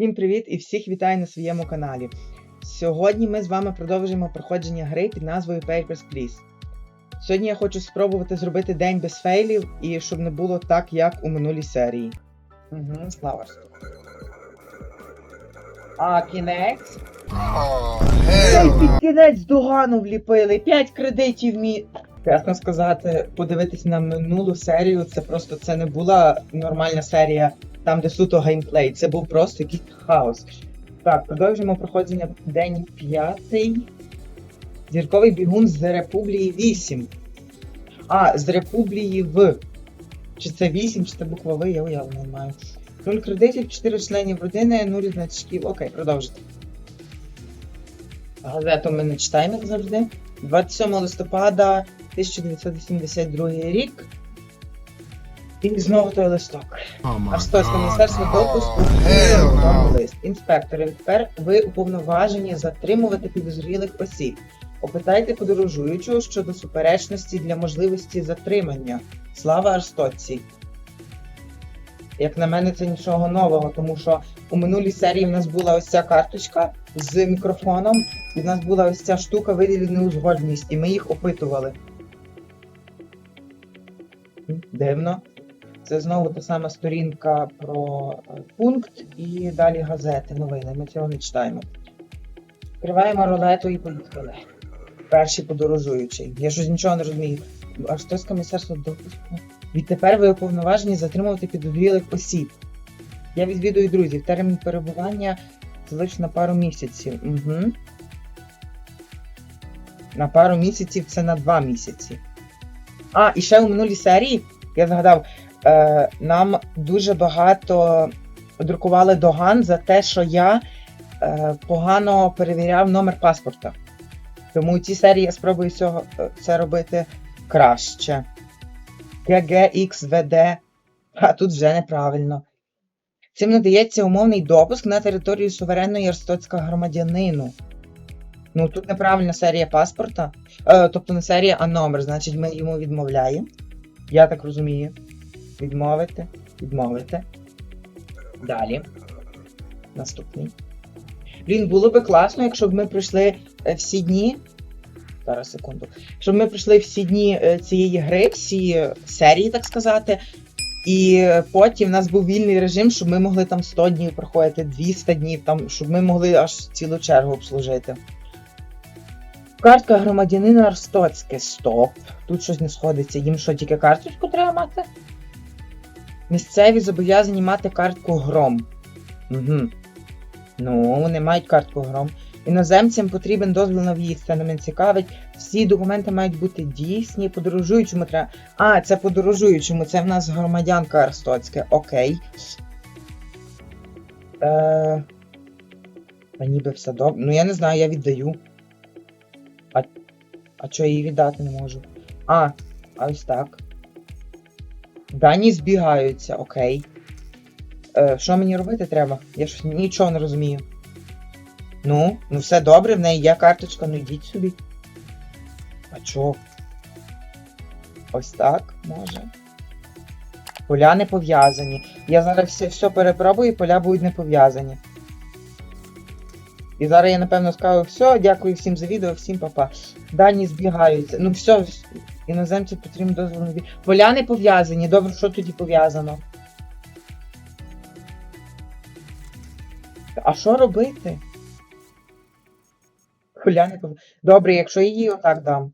Всім привіт і всіх вітаю на своєму каналі. Сьогодні ми з вами продовжуємо проходження гри під назвою Papers, Please. Сьогодні я хочу спробувати зробити день без фейлів і щоб не було так, як у минулій серії. Угу, слава. А, кінець? Кінець догану вліпили, 5 кредитів мі. Чесно сказати, подивитись на минулу серію, це просто це не була нормальна серія, там де суто геймплей. Це був просто якийсь хаос. Так, продовжуємо проходження день п'ятий. Зірковий бігун з Републії 8. А, з Републії в. Чи це 8, чи це буква В, я уявлення не маю. 0 кредитів, 4 членів родини, 0 значків. Окей, продовжити. Газету ми не читаємо як завжди. 27 листопада 1982 рік. І знову той листок. Oh my Арстойське міністерство допуску Oh, hell вам no. лист. Інспектори, тепер ви уповноважені затримувати підозрілих осіб. Опитайте подорожуючого щодо суперечності для можливості затримання. Слава Арстоці. Як на мене, це нічого нового, тому що у минулій серії в нас була ось ця карточка з мікрофоном, і в нас була ось ця штука виділена неузгодність, і ми їх опитували. Дивно. Це знову та сама сторінка про е, пункт і далі газети, новини. Ми цього не читаємо. Відкриваємо рулету і поїхали. Перший подорожуючий. Я щось нічого не розумію. Арстойське міністерство допуску. Відтепер ви уповноважені затримувати підозрілих осіб. Я відвідую друзів. Термін перебування залише на пару місяців. Угу. На пару місяців це на два місяці. А, і ще у минулій серії я згадав, нам дуже багато друкували доган за те, що я е, погано перевіряв номер паспорта. Тому у цій серії я спробую е, це робити краще. ГГХВД. А тут вже неправильно. Цим надається умовний допуск на територію суверенної Арстоцького громадянину. Ну, тут неправильна серія паспорта. Е, тобто не серія, а номер. Значить, ми йому відмовляємо. Я так розумію. Відмовити, відмовити. Далі. Наступний. Блін, було би класно, якщо б ми пройшли е, всі дні. Зараз секунду. Щоб ми пройшли всі дні е, цієї гри, всі серії, так сказати. І потім в нас був вільний режим, щоб ми могли там 100 днів проходити, 200 днів, там, щоб ми могли аж цілу чергу обслужити. Картка громадянина Арстоцьке. Стоп. Тут щось не сходиться. Їм що, тільки карточку треба мати? Місцеві зобов'язані мати картку гром. Угу. Ну, вони мають картку гром. Іноземцям потрібен дозвіл на в'їзд. Це мене цікавить. Всі документи мають бути дійсні. Подорожуючому треба. А, це подорожуючому. Це в нас громадянка Арстоцьке. Окей. Е... Та ніби все добре. Ну я не знаю, я віддаю. А, а чого її віддати не можу? А, а ось так. Дані збігаються, окей. Е, що мені робити треба? Я ж нічого не розумію. Ну, ну все добре, в неї є карточка, ну йдіть собі. А чо? Ось так, може. Поля не пов'язані. Я зараз все, все перепробую, і поля будуть не пов'язані. І зараз я напевно скажу все, дякую всім за відео, всім папа. Дані збігаються. Ну все, іноземцям потрібно дозвіл на в'їзд. Поля не пов'язані. Добре, що тоді пов'язано? А що робити? Поля не пов'язані. Добре, якщо я її отак дам.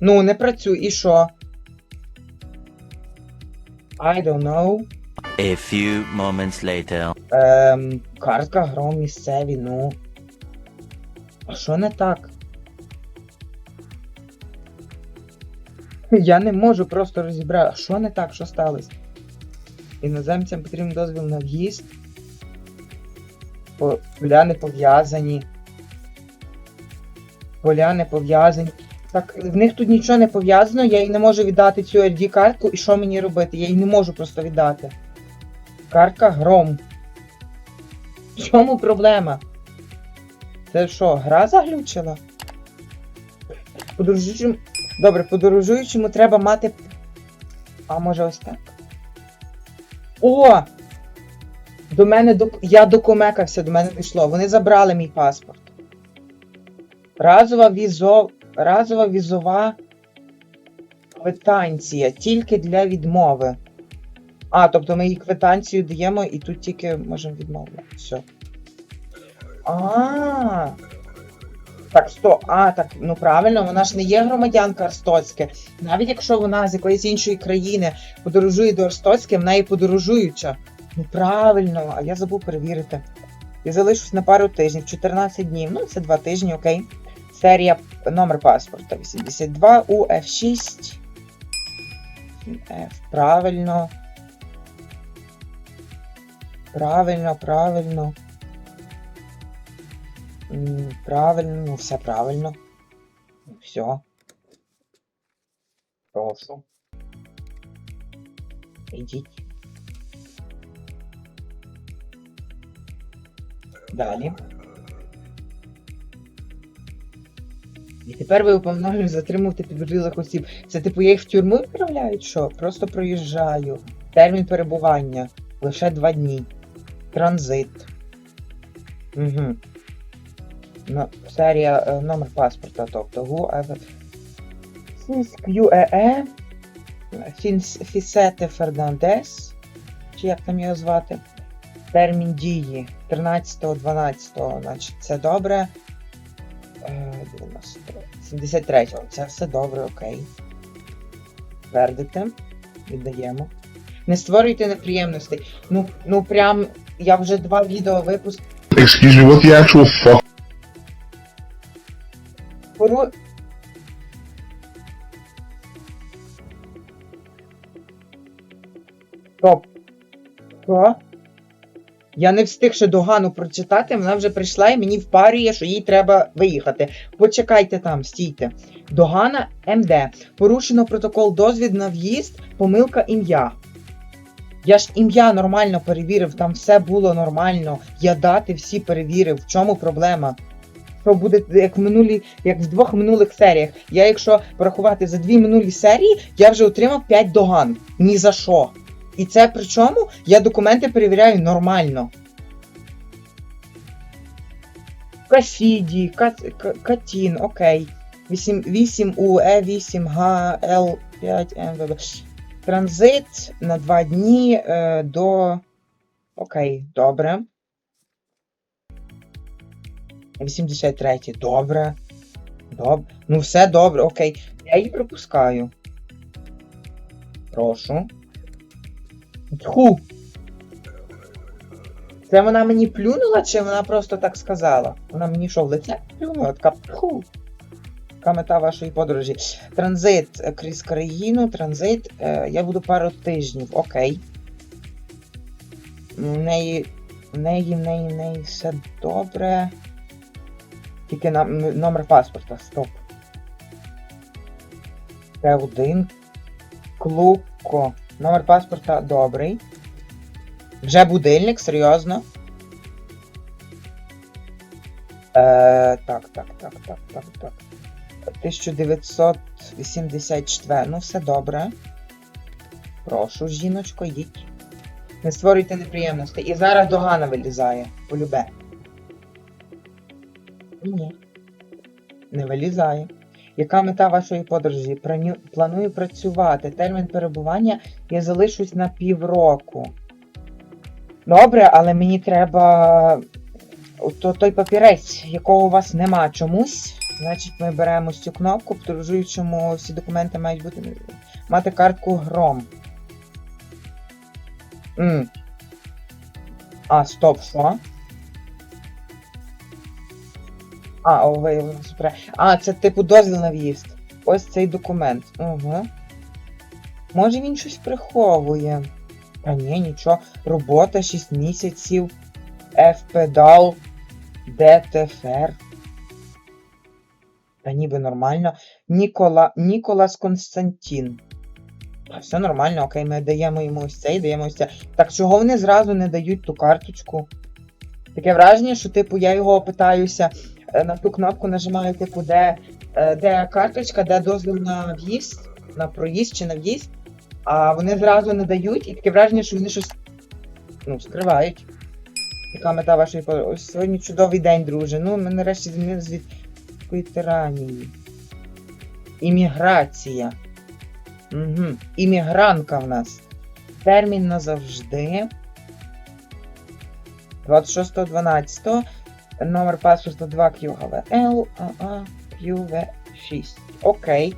Ну, не працює, і що? I don't know. A few moments later. Ем, картка гром місцеві, ну. А що не так? Я не можу просто розібрати. Що не так, що сталося? Іноземцям потрібен дозвіл на в'їзд. Поля не пов'язані. Поля не пов'язані. Так, в них тут нічого не пов'язано, я їй не можу віддати цю RD картку, і що мені робити? Я їй не можу просто віддати. Картка гром. В чому проблема? Це що, гра заглючила? Подорожуючому. Добре, подорожуючому треба мати. А може ось так? О! До мене док... я докумекався, до мене дійшло. Вони забрали мій паспорт. Разова візо... Разова візова квитанція тільки для відмови. А, тобто ми їй квитанцію даємо і тут тільки можемо відмовити. Все. А. Так, сто. А, так, ну правильно, вона ж не є громадянка Арстоцьке. Навіть якщо вона з якоїсь іншої країни подорожує до Арстоцьке, вона є подорожуюча. Ну правильно, а я забув перевірити. Я залишусь на пару тижнів, 14 днів. Ну, це 2 тижні, окей. Серія номер паспорта 82 УФ6. F, правильно. Правильно, правильно. Правильно, ну все правильно. Все. Прошу. Ідіть. Далі. І тепер ви уповноважені затримувати підозрілих осіб. Це типу я їх в тюрму відправляють? Що? Просто проїжджаю. Термін перебування. Лише два дні. Транзит. Угу. Серія е, номер паспорта, тобто ГУ Сіск ЮЕЕ Фісете Фернандес. Чи як там його звати? Термін дії 13.12, значить це добре. Е, 90, 73. Це все добре, окей. Твердите. Віддаємо. Не створюйте неприємностей. Ну, ну прям я вже два відео випустив. Excuse me, what the actual fuck? Пору... Стоп. Я не встиг ще догану прочитати, вона вже прийшла і мені впарює, що їй треба виїхати. Почекайте там, стійте. Догана МД. Порушено протокол дозвід на в'їзд, помилка ім'я. Я ж ім'я нормально перевірив, там все було нормально. Я дати всі перевірив. В чому проблема? Що буде як в минулі, як в двох минулих серіях. Я, якщо порахувати за дві минулі серії, я вже отримав 5 доган. Ні за що. І це при чому я документи перевіряю нормально. Касіді, Кат- Катін, окей. 8, 8 УЕ, 8 ГЛ 5 МВБ. Транзит на 2 дні е, до. Окей, добре. 83. Добре. Добре. Ну, все добре, окей. Я її пропускаю. Прошу. Тху. Це вона мені плюнула, чи вона просто так сказала? Вона мені що, в лице плюнула? Така тху. Яка мета вашої подорожі? Транзит е, крізь країну, транзит. Е, я буду пару тижнів, окей. В неї, в неї, в неї, в неї все добре. Тільки на, номер паспорта, стоп. Т1. Клуко. Номер паспорта добрий. Вже будильник, серйозно. Е, так, так, так, так, так, так. 1984. Ну, все добре. Прошу, жіночко, йдіть. Не створюйте неприємностей. І зараз догана вилізає. Полюбе. Ні. Не вилізає. Яка мета вашої подорожі? Планую працювати. Термін перебування я залишусь на півроку. Добре, але мені треба то, той папірець, якого у вас нема чомусь. Значить, ми беремо цю кнопку, подорожуючому всі документи мають бути мати картку гром. М. А, стоп, що? А, виявлено супер. А, це типу дозвіл на в'їзд. Ось цей документ. Угу. Може він щось приховує. Та ні, нічого. Робота 6 місяців. F-педал. ДТФР. Та ніби нормально. Нікола... Ніколас Константін. Та все нормально, окей, ми даємо йому ось цей, даємо ось це. Так чого вони зразу не дають ту карточку? Таке враження, що, типу, я його питаюся, е, на ту кнопку нажимаю, типу, де, е, карточка, де дозвіл на в'їзд, на проїзд чи на в'їзд, а вони зразу не дають, і таке враження, що вони щось Ну, скривають. Яка мета вашої? Ось сьогодні чудовий день, друже. Ну, ми нарешті звільнилися від такої тиранії. Імміграція. Угу. Іммігранка в нас. Термін назавжди. 26.12. Номер паспорта 2 QHVL, АА, QV6. Окей.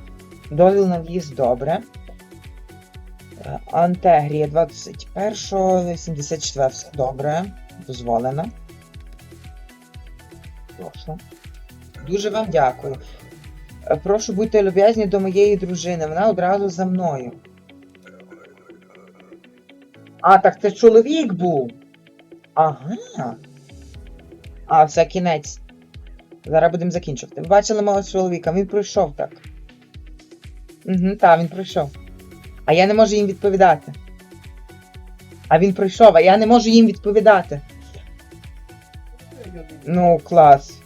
Дозвіл на в'їзд добре. Е, Антегрія 21, 74, все добре. Дозволено. Прошу. Дуже вам дякую. Е, Прошу будьте люб'язні до моєї дружини, вона одразу за мною. А, так це чоловік був. Ага. А, все, кінець. Зараз будемо закінчувати. Ви бачили мого чоловіка, він пройшов так. Угу, так, він пройшов. А я не можу їм відповідати. А він пройшов, а я не можу їм відповідати. Ну, клас.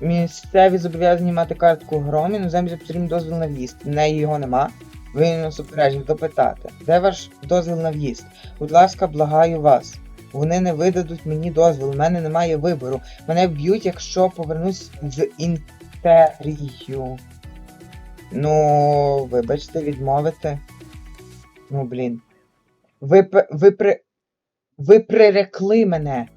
Місцеві зобов'язані мати картку гром, іноземці потрібен дозвіл на в'їзд. В неї його нема. Ви нас упереджені допитати. Де ваш дозвіл на в'їзд? Будь ласка, благаю вас. Вони не видадуть мені дозвіл, у мене немає вибору. Мене вб'ють, якщо повернусь в інтерію. Ну, вибачте, відмовити. Ну, блін. Ви, ви, при... ви прирекли мене.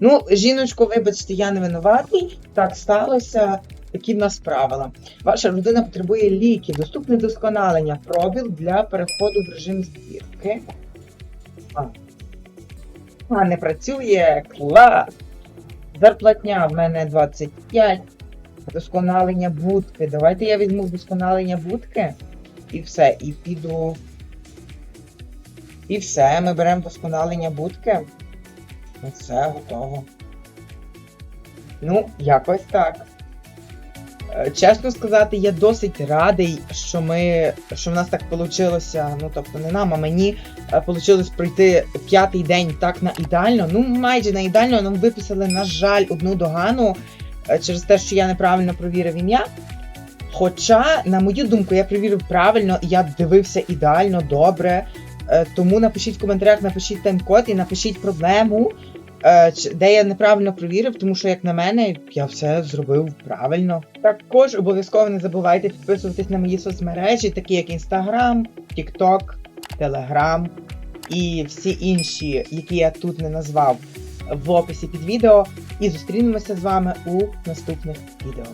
Ну, жіночко, вибачте, я не винуватий. Так сталося. Такі в нас правила. Ваша людина потребує ліків, доступне досконалення, пробіл для переходу в режим збірки. А. А, не працює. Клас! Зарплатня в мене 25. Досконалення будки. Давайте я візьму вдосконалення будки. І все. І піду. І все, ми беремо вдосконалення будки. І все, готово. Ну, якось так. Е, Чесно сказати, я досить радий, що ми. що в нас так вийшло. Ну, тобто не нам, а мені вийшло пройти п'ятий день так на ідеально. Ну, майже на ідеально нам виписали, на жаль, одну догану е, через те, що я неправильно провірив ім'я. Хоча, на мою думку, я провірив правильно, я дивився ідеально добре. Е, Тому напишіть в коментарях, напишіть тайм-код і напишіть проблему, е, де я неправильно провірив, тому що, як на мене, я все зробив правильно. Також обов'язково не забувайте підписуватись на мої соцмережі, такі як Instagram, TikTok, Telegram і всі інші, які я тут не назвав в описі під відео. І зустрінемося з вами у наступних відео.